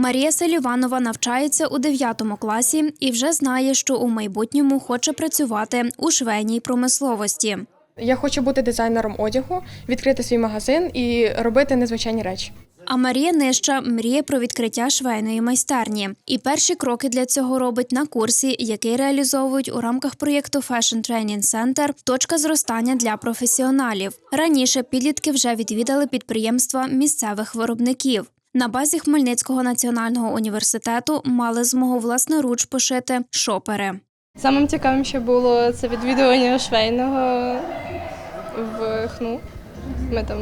Марія Селіванова навчається у 9 класі і вже знає, що у майбутньому хоче працювати у швейній промисловості. Я хочу бути дизайнером одягу, відкрити свій магазин і робити незвичайні речі. А Марія Нища мріє про відкриття швейної майстерні. І перші кроки для цього робить на курсі, який реалізовують у рамках проєкту Fashion Training Center Точка зростання для професіоналів. Раніше підлітки вже відвідали підприємства місцевих виробників. На базі Хмельницького національного університету мали змогу власноруч пошити шопери. Самим цікавим, що було це відвідування швейного в хну. Ми там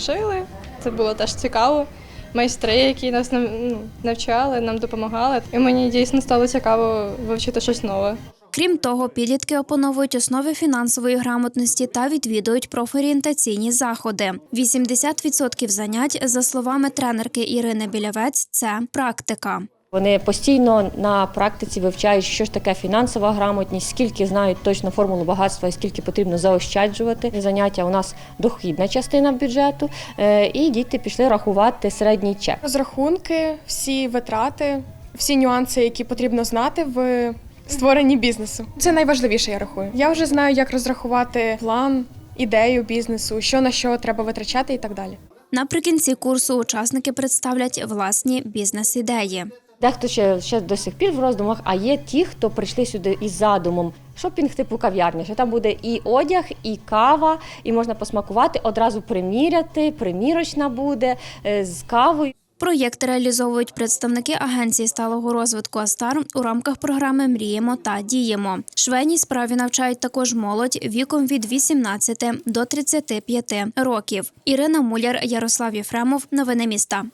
шили. Це було теж цікаво. Майстри, які нас ну, навчали, нам допомагали. І мені дійсно стало цікаво вивчити щось нове. Крім того, підлітки опановують основи фінансової грамотності та відвідують профорієнтаційні заходи. 80% занять, за словами тренерки Ірини Білявець, це практика. Вони постійно на практиці вивчають, що ж таке фінансова грамотність, скільки знають точно формулу багатства і скільки потрібно заощаджувати. Заняття у нас дохідна частина бюджету, е, і діти пішли рахувати середній чек. Розрахунки, всі витрати, всі нюанси, які потрібно знати в створенні бізнесу. Це найважливіше, я рахую. Я вже знаю, як розрахувати план, ідею бізнесу, що на що треба витрачати і так далі. Наприкінці курсу учасники представлять власні бізнес-ідеї. Дехто ще, ще до сих пір в роздумах, а є ті, хто прийшли сюди із задумом. Шопінг типу кав'ярня, що там буде і одяг, і кава, і можна посмакувати, одразу приміряти, примірочна буде е, з кавою. Проєкт реалізовують представники агенції сталого розвитку Астар у рамках програми Мріємо та діємо. Швейній справі навчають також молодь віком від 18 до 35 років. Ірина Муляр, Ярослав Єфремов. Новини міста.